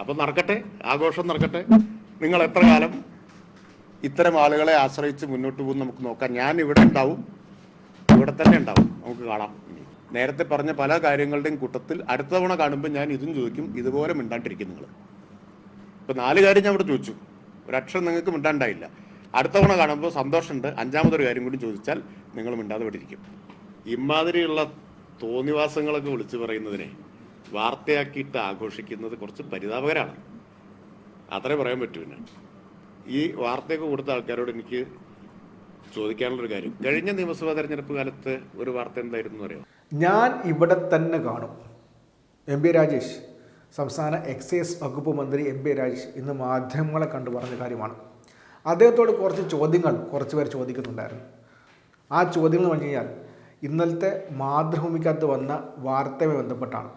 അപ്പം നടക്കട്ടെ ആഘോഷം നടക്കട്ടെ. നിങ്ങൾ എത്ര കാലം ഇത്തരം ആളുകളെ ആശ്രയിച്ച് മുന്നോട്ട് പോകും നമുക്ക് നോക്കാം. ഞാൻ ഇവിടെ ഉണ്ടാവും ഇവിടെ തന്നെ ഉണ്ടാവും. നമുക്ക് കാണാം. നേരത്തെ പറഞ്ഞ പല കാര്യങ്ങളുടെയും കൂട്ടത്തിൽ അടുത്ത തവണ കാണുമ്പോൾ ഞാൻ ഇതും ചോദിക്കും ഇതുപോലെ മിണ്ടാണ്ടിരിക്കും നിങ്ങൾ. ഇപ്പം നാല് കാര്യം ഞാൻ ഇവിടെ ചോദിച്ചു. ഒരക്ഷരം നിങ്ങൾക്ക് മിണ്ടാണ്ടായില്ല. അടുത്ത തവണ കാണുമ്പോൾ സന്തോഷമുണ്ട്. അഞ്ചാമതൊരു കാര്യം കൂടി ചോദിച്ചാൽ നിങ്ങൾ മിണ്ടാതെ ഇരിക്കും. ഇമാതിരിയുള്ള തോന്നിവാസങ്ങളൊക്കെ വിളിച്ചു പറയുന്നതിനെ വാർത്തയാക്കിയിട്ട് ആഘോഷിക്കുന്നത് കുറച്ച് പരിതാപകരമാണ് അത്രേ പറയാൻ പറ്റൂ പിന്നെ. ഈ വാർത്തയൊക്കെ കൊടുത്ത ആൾക്കാരോട് എനിക്ക് ചോദിക്കാനുള്ളൊരു കാര്യം. കഴിഞ്ഞ നിയമസഭാ തെരഞ്ഞെടുപ്പ് കാലത്ത് ഒരു വാർത്ത എന്തായിരുന്നു അറിയാം ഞാൻ ഇവിടെ തന്നെ കാണും. എം പി രാജേഷ് സംസ്ഥാന എക്സൈസ് വകുപ്പ് മന്ത്രി എം പി രാജേഷ് ഇന്ന് മാധ്യമങ്ങളെ കണ്ടു പറഞ്ഞ കാര്യമാണ്. അദ്ദേഹത്തോട് കുറച്ച് ചോദ്യങ്ങൾ കുറച്ച് പേർ ചോദിക്കുന്നുണ്ടായിരുന്നു. ആ ചോദ്യങ്ങൾ പറഞ്ഞു കഴിഞ്ഞാൽ ഇന്നലത്തെ മാതൃഭൂമിക്കകത്ത് വന്ന വാർത്തയുമായി ബന്ധപ്പെട്ടാണ്.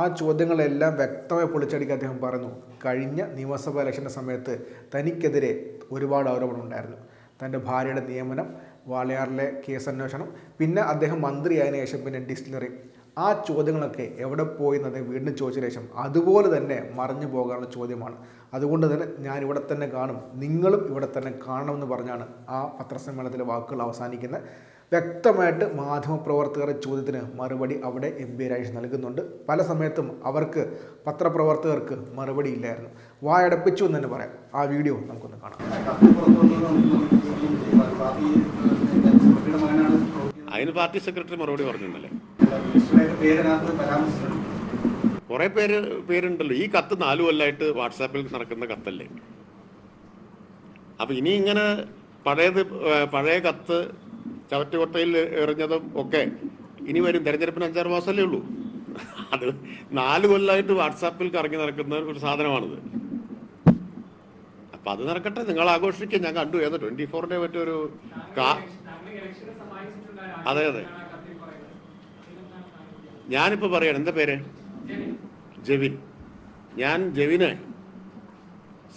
ആ ചോദ്യങ്ങളെല്ലാം വ്യക്തമായി പൊളിച്ചടിക്കാൻ അദ്ദേഹം പറഞ്ഞു കഴിഞ്ഞ നിയമസഭാ ഇലക്ഷന്റെ സമയത്ത് തനിക്കെതിരെ ഒരുപാട് ആരോപണമുണ്ടായിരുന്നു തന്റെ ഭാര്യയുടെ നിയമനം വാളയാറിലെ കേസ് അന്വേഷണം പിന്നെ അദ്ദേഹം മന്ത്രിയായതിനു ശേഷം പിന്നെ ഡിസ്റ്റിലറി. ആ ചോദ്യങ്ങളൊക്കെ എവിടെ പോയി എന്ന് അദ്ദേഹം വീണ്ടും ചോദിച്ച ശേഷം അതുപോലെ തന്നെ മറഞ്ഞു പോകാനുള്ള ചോദ്യമാണ്. അതുകൊണ്ട് തന്നെ ഞാൻ ഇവിടെ തന്നെ കാണും നിങ്ങളും ഇവിടെ തന്നെ കാണണമെന്ന് പറഞ്ഞാണ് ആ പത്രസമ്മേളനത്തിലെ വാക്കുകൾ അവസാനിക്കുന്നത്. വ്യക്തമായിട്ട് മാധ്യമപ്രവർത്തകരുടെ ചോദ്യത്തിന് മറുപടി അവിടെ എം പി രാജേഷ് നൽകുന്നുണ്ട്. പല സമയത്തും അവർക്ക് പത്രപ്രവർത്തകർക്ക് മറുപടി ഇല്ലായിരുന്നു. വായടപ്പിച്ചു എന്ന് തന്നെ പറയാം. ആ വീഡിയോ നമുക്കൊന്ന് കാണാം. അതിന് പാർട്ടി സെക്രട്ടറി മറുപടി പറഞ്ഞിരുന്നല്ലേ? കുറെ പേര് പേരുണ്ടല്ലോ. ഈ കത്ത് നാലു കൊല്ലമായിട്ട് വാട്സാപ്പിൽ നടക്കുന്ന കത്തല്ലേ? അപ്പൊ ഇനി ഇങ്ങനെ പഴയത് പഴയ കത്ത് ചവറ്റുകൊട്ടയിൽ എറിഞ്ഞതും ഒക്കെ ഇനി വരും. തെരഞ്ഞെടുപ്പിന് അഞ്ചാറ് മാസമല്ലേ ഉള്ളൂ. അത് നാല് കൊല്ലമായിട്ട് വാട്സാപ്പിൽ കറങ്ങി നടക്കുന്ന ഒരു സാധനമാണിത്. അപ്പൊ അത് നടക്കട്ടെ. നിങ്ങൾ ആഘോഷിക്കുക. ഞാൻ കണ്ടു. ഏതോ ട്വന്റി ഫോറിന്റെ മറ്റൊരു അതെ അതെ. ഞാനിപ്പോ പറയാണ്. എന്താ പേര്? ജെവിൻ. ഞാൻ ജെവിനെ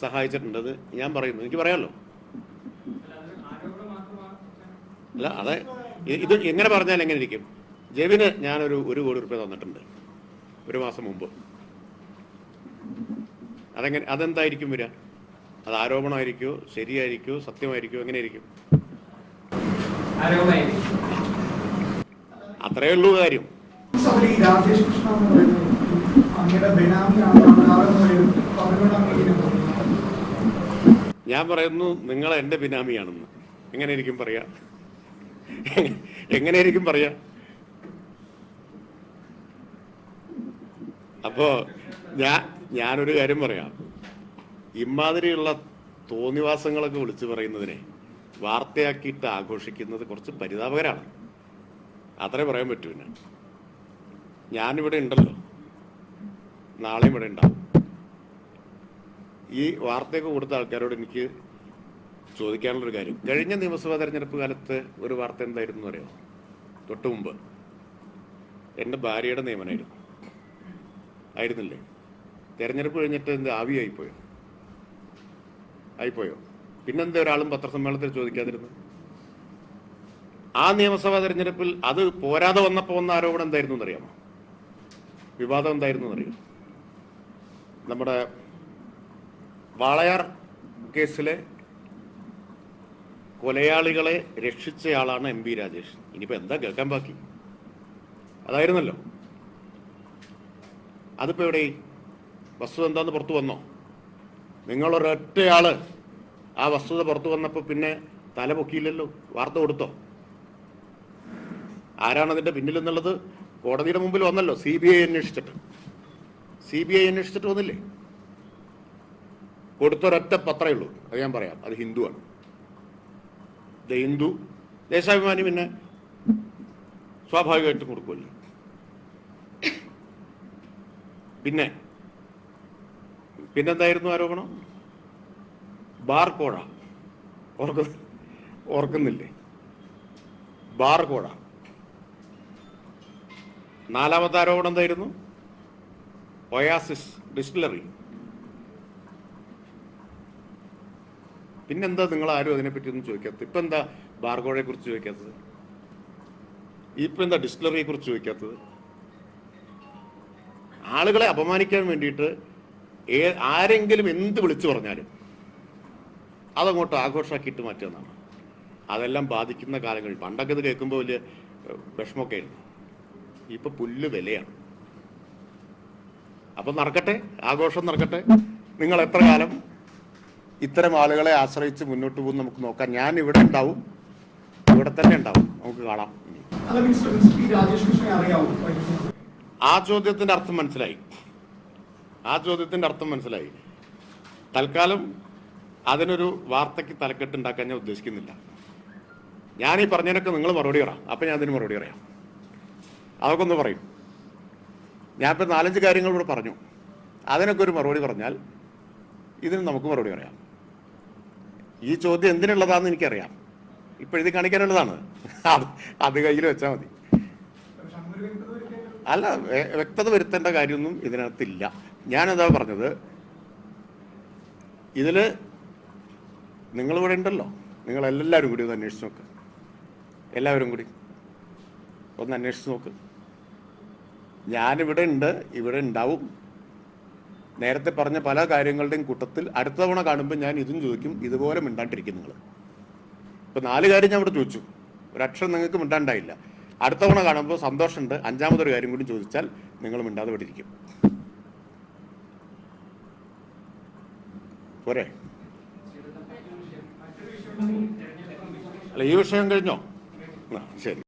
സഹായിച്ചിട്ടുണ്ടത് ഞാൻ പറയുന്നു. എനിക്ക് പറയാമല്ലോ അല്ല അതെ. ഇത് എങ്ങനെ പറഞ്ഞാൽ എങ്ങനെ ഇരിക്കും? ജെവിന് ഞാനൊരു ഒരു കോടി റുപ്യ തന്നിട്ടുണ്ട് ഒരു മാസം മുമ്പ്. അതെങ്ങനെ അതെന്തായിരിക്കും വരിക? അത് ആരോപണമായിരിക്കുമോ ശരിയായിരിക്കുമോ സത്യമായിരിക്കുമോ എങ്ങനെയായിരിക്കും അത്രയേ ഉള്ളൂ കാര്യം. ഞാൻ പറയുന്നു നിങ്ങൾ എന്റെ ബിനാമിയാണെന്ന്. എങ്ങനെയായിരിക്കും പറയാ? എങ്ങനെയായിരിക്കും പറയാ? അപ്പോ ഞാൻ ഞാനൊരു കാര്യം പറയാം. ഇമാതിരിയുള്ള തോന്നിവാസങ്ങളൊക്കെ വിളിച്ചു പറയുന്നതിനെ വാർത്തയാക്കിയിട്ട് ആഘോഷിക്കുന്നത് കുറച്ച് പരിതാപകരാണ്. അത്രേ പറയാൻ പറ്റൂ പിന്നെ. ഞാനിവിടെ ഉണ്ടല്ലോ. നാളെയും ഇവിടെ ഉണ്ടാവും. ഈ വാർത്തയൊക്കെ കൊടുത്ത ആൾക്കാരോട് എനിക്ക് ചോദിക്കാനുള്ളൊരു കാര്യം. കഴിഞ്ഞ നിയമസഭാ തെരഞ്ഞെടുപ്പ് കാലത്ത് ഒരു വാർത്ത എന്തായിരുന്നു അറിയോ തൊട്ട് മുമ്പ്. എന്റെ ഭാര്യയുടെ നിയമനമായിരുന്നു ആയിരുന്നില്ലേ? തെരഞ്ഞെടുപ്പ് കഴിഞ്ഞിട്ട് എന്ത് ആവിയായിപ്പോയോ? ആയിപ്പോയോ? പിന്നെന്താ ഒരാളും പത്രസമ്മേളനത്തിൽ ചോദിക്കാതിരുന്നു ആ നിയമസഭാ തെരഞ്ഞെടുപ്പിൽ അത് പോരാതെ വന്നപ്പോൾ വന്ന ആരോപണം എന്തായിരുന്നു എന്നറിയാമോ? വിവാദം എന്തായിരുന്നു എന്നറിയോ? നമ്മുടെ വാളയാർ കേസിലെ കൊലയാളികളെ രക്ഷിച്ചയാളാണ് എം പി രാജേഷ്. ഇനിയിപ്പോ എന്താ കേൾക്കാൻ ബാക്കി? അതായിരുന്നല്ലോ. അതിപ്പോ എവിടെ? വസ്തുത എന്താന്ന് പുറത്തു വന്നോ? നിങ്ങളൊരൊറ്റയാൾ ആ വസ്തുത പുറത്തു വന്നപ്പോൾ പിന്നെ തല പൊക്കിയില്ലല്ലോ? വാർത്ത കൊടുത്തോ? ആരാണ് അതിന്റെ പിന്നിലെന്നുള്ളത് കോടതിയുടെ മുമ്പിൽ വന്നല്ലോ. സി ബി ഐ അന്വേഷിച്ചിട്ട്. സി ബി ഐ അന്വേഷിച്ചിട്ട് വന്നില്ലേ? കൊടുത്തൊരൊറ്റ പത്രമേ ഉള്ളൂ. അത് ഞാൻ പറയാം. അത് ഹിന്ദുവാണ്. ദ ഹിന്ദു ദേശാഭിമാനി പിന്നെ സ്വാഭാവികമായിട്ടും കൊടുക്കുമല്ലോ. പിന്നെ പിന്നെന്തായിരുന്നു ആരോപണം? ബാർ കോഴ ഓർക്ക ഓർക്കുന്നില്ലേ? ബാർ കോഴ നാലാമത്തെ ആരോപണം എന്തായിരുന്നു? Oasis distillery. പിന്നെന്താ നിങ്ങൾ ആരും അതിനെപ്പറ്റി ഒന്നും ചോദിക്കാത്തത്? ഇപ്പൊ എന്താ ബാർഗോഴയെ കുറിച്ച് ചോദിക്കാത്തത്? ഇപ്പൊ എന്താ ഡിസ്റ്റിലറിയെ കുറിച്ച് ചോദിക്കാത്തത്? ആളുകളെ അപമാനിക്കാൻ വേണ്ടിയിട്ട് ആരെങ്കിലും എന്ത് വിളിച്ചു പറഞ്ഞാലും അതങ്ങോട്ട് ആഘോഷമാക്കിയിട്ട് മാറ്റുന്നതാണ്. അതെല്ലാം ബാധിക്കുന്ന കാലങ്ങൾ. പണ്ടൊക്കെ ഇത് കേൾക്കുമ്പോൾ വലിയ വിഷമമൊക്കെ ആയിരുന്നു ഇപ്പൊ പുല്ല് വിലയാണ്. അപ്പൊ നടക്കട്ടെ ആഘോഷം നടക്കട്ടെ. നിങ്ങൾ എത്ര കാലം ഇത്തരം ആളുകളെ ആശ്രയിച്ച് മുന്നോട്ട് പോകും നമുക്ക് നോക്കാം. ഞാൻ ഇവിടെ ഉണ്ടാവും. ഇവിടെ തന്നെ ഉണ്ടാവും. നമുക്ക് കാണാം. ആ ചോദ്യത്തിന്റെ അർത്ഥം മനസ്സിലായി. ആ ചോദ്യത്തിന്റെ അർത്ഥം മനസ്സിലായി. തൽക്കാലം അതിനൊരു വാർത്തയ്ക്ക് തലക്കെട്ടുണ്ടാക്കാൻ ഞാൻ ഉദ്ദേശിക്കുന്നില്ല. ഞാൻ ഈ പറഞ്ഞതിനൊക്കെ നിങ്ങൾ മറുപടി പറയാം അപ്പൊ ഞാൻ അതിന് മറുപടി പറയാം. അതൊക്കെ ഒന്ന് പറയും. ഞാൻ ഇപ്പൊ നാലഞ്ച് കാര്യങ്ങൾ ഇവിടെ പറഞ്ഞു. അതിനൊക്കെ ഒരു മറുപടി പറഞ്ഞാൽ ഇതിന് നമുക്ക് മറുപടി പറയാം. ഈ ചോദ്യം എന്തിനുള്ളതാണെന്ന് എനിക്കറിയാം. ഇപ്പൊ എഴുതി കാണിക്കാനുള്ളതാണ്. അത് കയ്യിൽ വെച്ചാൽ മതി. അല്ല വ്യക്തത വരുത്തേണ്ട കാര്യമൊന്നും ഇതിനകത്തില്ല. ഞാനെന്താ പറഞ്ഞത് ഇതിൽ നിങ്ങളിവിടെ ഉണ്ടല്ലോ. നിങ്ങൾ എല്ലാവരും കൂടി ഒന്ന് അന്വേഷിച്ച് നോക്ക്. എല്ലാവരും കൂടി ഒന്ന് അന്വേഷിച്ച് നോക്ക്. ഞാനിവിടെ ഉണ്ട് ഇവിടെ ഉണ്ടാവും. നേരത്തെ പറഞ്ഞ പല കാര്യങ്ങളുടെയും കൂട്ടത്തിൽ അടുത്ത തവണ കാണുമ്പോൾ ഞാൻ ഇതും ചോദിക്കും ഇതുപോലെ മിണ്ടാണ്ടിരിക്കും നിങ്ങൾ ഇപ്പൊ നാല് കാര്യം ഞാൻ ഇവിടെ ചോദിച്ചു. ഒരക്ഷരം നിങ്ങൾക്ക് മിണ്ടാണ്ടായില്ല. അടുത്ത തവണ കാണുമ്പോൾ സന്തോഷമുണ്ട്. അഞ്ചാമതൊരു കാര്യം കൂടി ചോദിച്ചാൽ നിങ്ങൾ മിണ്ടാതെ ഇരിക്കും. പോരെ. അല്ല ഈ വിഷയം കഴിഞ്ഞോ? ശരി.